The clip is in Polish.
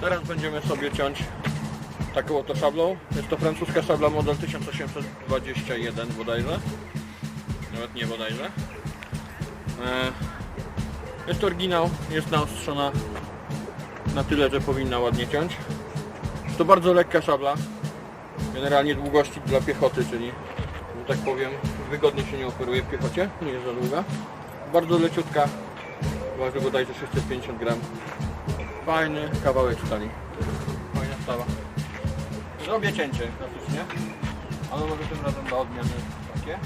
Teraz będziemy sobie ciąć taką oto szablą. Jest to francuska szabla model 1821 bodajże. Nawet nie bodajże. E, Jest oryginał, jest naostrzona na tyle, że powinna ładnie ciąć. To bardzo lekka szabla. Generalnie długości dla piechoty, czyli że tak powiem wygodnie się nie operuje w piechocie, nie jest za długa. Bardzo leciutka, waży bodajże 650 gram. Fajny kawałek stali. Fajna stawa. Zrobię cięcie klasycznie, ale może tym razem dla odmiany takie.